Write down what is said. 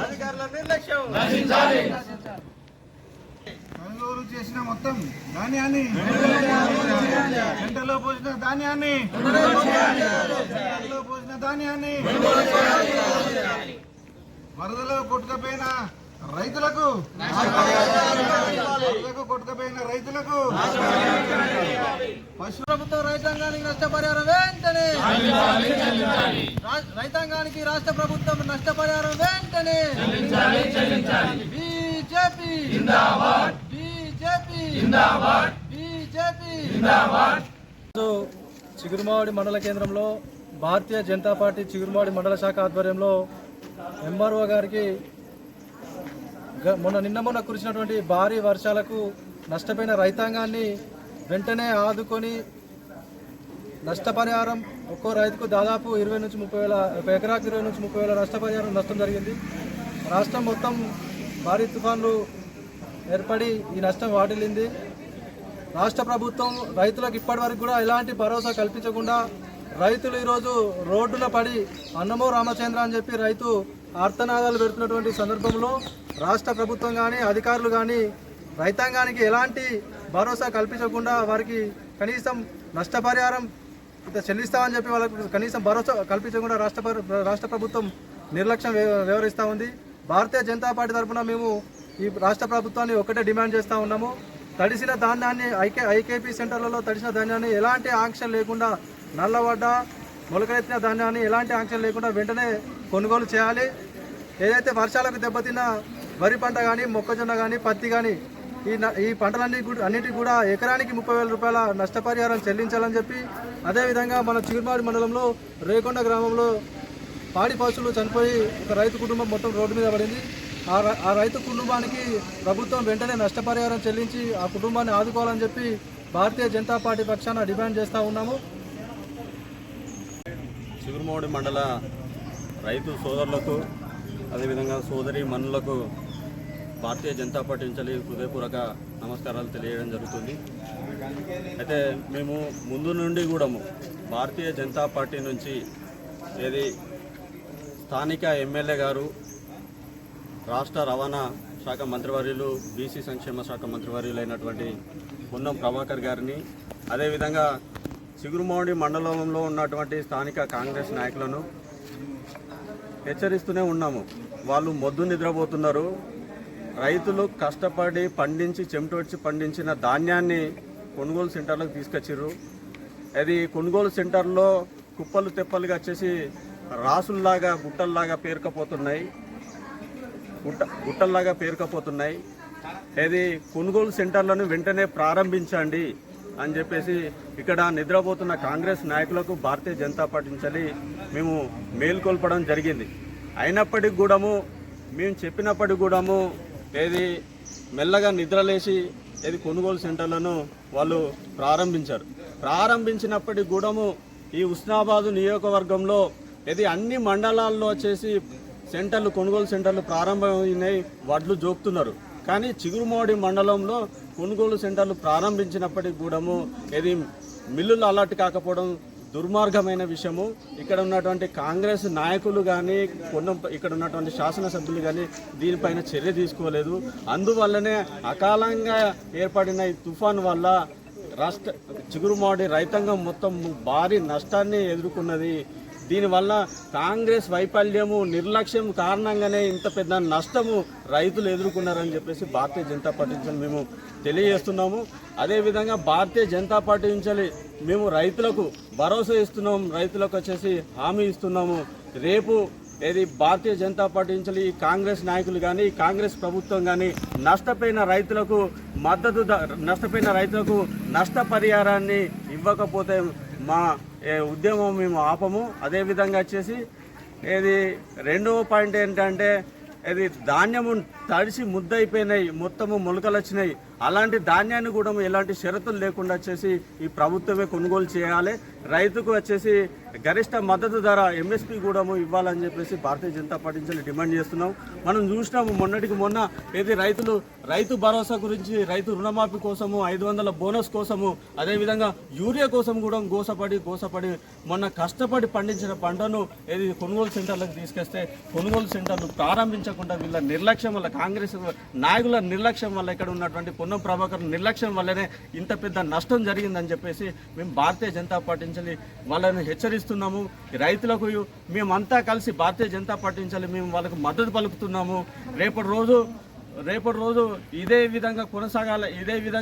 అధికారుల నిర్లక్ష్యం. కొనుగోలు చేసిన మొత్తం ధాన్యాన్ని గంటలో పోసిన ధాన్యాన్ని పోసిన ధాన్యాన్ని వరదలో కొట్టుకపోయిన రైతులకు కొట్టుకపోయిన రైతులకు పశు ప్రభుత్వం రైతాంగానికి నష్టపరిహారం వెంటనే! రైతాంగానికి రాష్ట్ర ప్రభుత్వం నష్టపరిహారం వెంటనే! బీజేపీ! బీజేపీ! బీజేపీ! చిగురుమావడి మండల కేంద్రంలో భారతీయ జనతా పార్టీ చిగురుమావడి మండల శాఖ ఆధ్వర్యంలో ఎంఆర్ఓ గారికి గ- మొన్న నిన్న మొన్న కురిసినటువంటి భారీ వర్షాలకు నష్టపోయిన రైతాంగాన్ని వెంటనే ఆదుకొని నష్టపరిహారం ఒక్కో రైతుకు దాదాపు ఇరవై నుంచి ముప్పై వేల ఒక ఎకరాకు ఇరవై నుంచి ముప్పై వేల నష్టపరిహారం నష్టం జరిగింది. రాష్ట్రం మొత్తం భారీ తుఫాన్లు ఏర్పడి ఈ నష్టం వాటిల్లింది. రాష్ట్ర ప్రభుత్వం రైతులకు ఇప్పటివరకు కూడా ఎలాంటి భరోసా కల్పించకుండా రైతులు ఈరోజు రోడ్డున పడి అన్నమో రామచంద్ర అని చెప్పి రైతు ఆర్తనాదాలు పెడుతున్నటువంటి సందర్భంలో రాష్ట్ర ప్రభుత్వం కానీ అధికారులు కానీ రైతాంగానికి ఎలాంటి భరోసా కల్పించకుండా వారికి కనీసం నష్టపరిహారం చెల్లిస్తామని చెప్పి వాళ్ళకు కనీసం భరోసా కల్పించకుండా రాష్ట్ర రాష్ట్ర ప్రభుత్వం నిర్లక్ష్యం వ్య- వ్యవహరిస్తూ ఉంది. భారతీయ జనతా పార్టీ తరఫున మేము ఈ రాష్ట్ర ప్రభుత్వాన్ని ఒకటే డిమాండ్ చేస్తూ ఉన్నాము. తడిసిన ధాన్యాన్ని ఐకే ఐకేపీ సెంటర్లలో తడిసిన ధాన్యాన్ని ఎలాంటి ఆంక్షలు లేకుండా నల్లవడ్డ మొలకలెత్తిన ధాన్యాన్ని ఎలాంటి ఆంక్షలు లేకుండా వెంటనే కొనుగోలు చేయాలి. ఏదైతే వర్షాలకు దెబ్బతిన్న వరి పంట కానీ మొక్కజొన్న కానీ పత్తి కానీ ఈ ఈ పంటలన్నీ కూడా అన్నిటికీ కూడా ఎకరానికి ముప్పై వేల రూపాయల నష్టపరిహారం చెల్లించాలని చెప్పి అదేవిధంగా మన చిగురుమాడి మండలంలో రేకొండ గ్రామంలో పాడి పశువులు చనిపోయి ఒక రైతు కుటుంబం మొత్తం రోడ్డు మీద పడింది. ఆ రై- ఆ రైతు కుటుంబానికి ప్రభుత్వం వెంటనే నష్టపరిహారం చెల్లించి ఆ కుటుంబాన్ని ఆదుకోవాలని చెప్పి భారతీయ జనతా పార్టీ పక్షాన డిమాండ్ చేస్తూ ఉన్నాము. చిగురుమౌడి మండల రైతు సోదరులకు అదేవిధంగా సోదరి మనులకు భారతీయ జనతా పార్టీ నుంచి హృదయపూర్వక నమస్కారాలు తెలియడం జరుగుతుంది. అయితే మేము ముందు నుండి కూడా భారతీయ జనతా పార్టీ నుంచి ఏది స్థానిక ఎమ్మెల్యే గారు రాష్ట్ర రవాణా శాఖ మంత్రివర్యులు బీసీ సంక్షేమ శాఖ మంత్రివర్యులు అయినటువంటి పొన్నం ప్రభాకర్ గారిని అదేవిధంగా చిగురుమౌండి మండలంలో ఉన్నటువంటి స్థానిక కాంగ్రెస్ నాయకులను హెచ్చరిస్తూనే ఉన్నాము. వాళ్ళు మొద్దు నిద్రపోతున్నారు. రైతులు కష్టపడి పండించి చెమటొచ్చి పండించిన ధాన్యాన్ని కొనుగోలు సెంటర్లకు తీసుకొచ్చారు అది కొనుగోలు సెంటర్లో కుప్పలు తెప్పలుగా వచ్చేసి రాసుల్లాగా గుట్టల్లాగా పేరుకపోతున్నాయి. గుట్ట గుట్టల్లాగా పేరుకపోతున్నాయి. ఇది కొనుగోలు సెంటర్లను వెంటనే ప్రారంభించండి అని చెప్పేసి ఇక్కడ నిద్రపోతున్న కాంగ్రెస్ నాయకులకు భారతీయ జనతా పార్టీ నుంచి మేము మేల్కొల్పడం జరిగింది. అయినప్పటికి కూడాము మేము చెప్పినప్పటికి కూడాము ఏది మెల్లగా నిద్రలేసి ఏది కొనుగోలు సెంటర్లను వాళ్ళు ప్రారంభించారు. ప్రారంభించినప్పటి గూడము ఈ ఉస్నాబాదు నియోజకవర్గంలో ఇది అన్ని మండలాల్లో వచ్చేసి సెంటర్లు కొనుగోలు సెంటర్లు ప్రారంభమైనాయి వడ్లు జోపుతున్నారు కానీ చిగురుమోడి మండలంలో కొనుగోలు సెంటర్లు ప్రారంభించినప్పటికి కూడాము ఇది మిల్లులు అలర్ట్ కాకపోవడం దుర్మార్గమైన విషయము. ఇక్కడ ఉన్నటువంటి కాంగ్రెస్ నాయకులు కానీ కొన్ని ఇక్కడ ఉన్నటువంటి శాసనసభ్యులు కానీ దీనిపైన చర్య తీసుకోలేదు. అందువల్లనే అకాలంగా ఏర్పడిన ఈ తుఫాన్ వల్ల రాష్ట్ర చిగురుమాడి రైతాంగం మొత్తం భారీ నష్టాన్ని ఎదుర్కొన్నది. దీనివల్ల కాంగ్రెస్ వైఫల్యము నిర్లక్ష్యం కారణంగానే ఇంత పెద్ద నష్టము రైతులు ఎదుర్కొన్నారని చెప్పేసి భారతీయ జనతా పార్టీ నుంచి మేము తెలియజేస్తున్నాము. అదేవిధంగా భారతీయ జనతా పార్టీ నుంచి మేము రైతులకు భరోసా ఇస్తున్నాము రైతులకు వచ్చేసి హామీ ఇస్తున్నాము. రేపు ఏది భారతీయ జనతా పార్టీ నుంచి ఈ కాంగ్రెస్ నాయకులు కానీ ఈ కాంగ్రెస్ ప్రభుత్వం కానీ నష్టపోయిన రైతులకు మద్దతు నష్టపోయిన రైతులకు నష్టపరిహారాన్ని ఇవ్వకపోతే మా ఉద్యమం మేము ఆపము. అదేవిధంగా వచ్చేసి ఇది రెండవ పాయింట్ ఏంటంటే ఇది ధాన్యము తడిసి ముద్దయిపోయినాయి మొత్తము మొలకలు వచ్చినాయి. అలాంటి ధాన్యాన్ని కూడా ఎలాంటి షరతులు లేకుండా వచ్చేసి ఈ ప్రభుత్వమే కొనుగోలు చేయాలి. రైతుకు వచ్చేసి గరిష్ట మద్దతు ధర ఎంఎస్పి కూడా ఇవ్వాలని చెప్పేసి భారతీయ జనతా పార్టీ నుంచి డిమాండ్ చేస్తున్నాం. మనం చూసినాము మొన్నటికి మొన్న ఏది రైతులు రైతు భరోసా గురించి రైతు రుణమాఫీ కోసము ఐదు వందల బోనస్ కోసము అదేవిధంగా యూరియా కోసం కూడా గోసపడి గోసపడి మొన్న కష్టపడి పండించిన పంటను ఏది కొనుగోలు సెంటర్లకు తీసుకొస్తే కొనుగోలు సెంటర్లు ప్రారంభించకుండా వీళ్ళ నిర్లక్ష్యం వల్ల కాంగ్రెస్ నాయకుల నిర్లక్ష్యం వల్ల ఇక్కడ ఉన్నటువంటి పొన్నం ప్రభాకర్ నిర్లక్ష్యం వల్లనే ఇంత పెద్ద నష్టం జరిగిందని చెప్పేసి మేము భారతీయ జనతా పార్టీ నుంచి వాళ్ళని హెచ్చరిస్తున్నాము. రైతులకు మేమంతా కలిసి భారతీయ జనతా పాటించాలి మేము వాళ్ళకు మద్దతు పలుకుతున్నాము. రేపటి రోజు రేపటి రోజు ఇదే విధంగా కొనసాగాల ఇదే విధంగా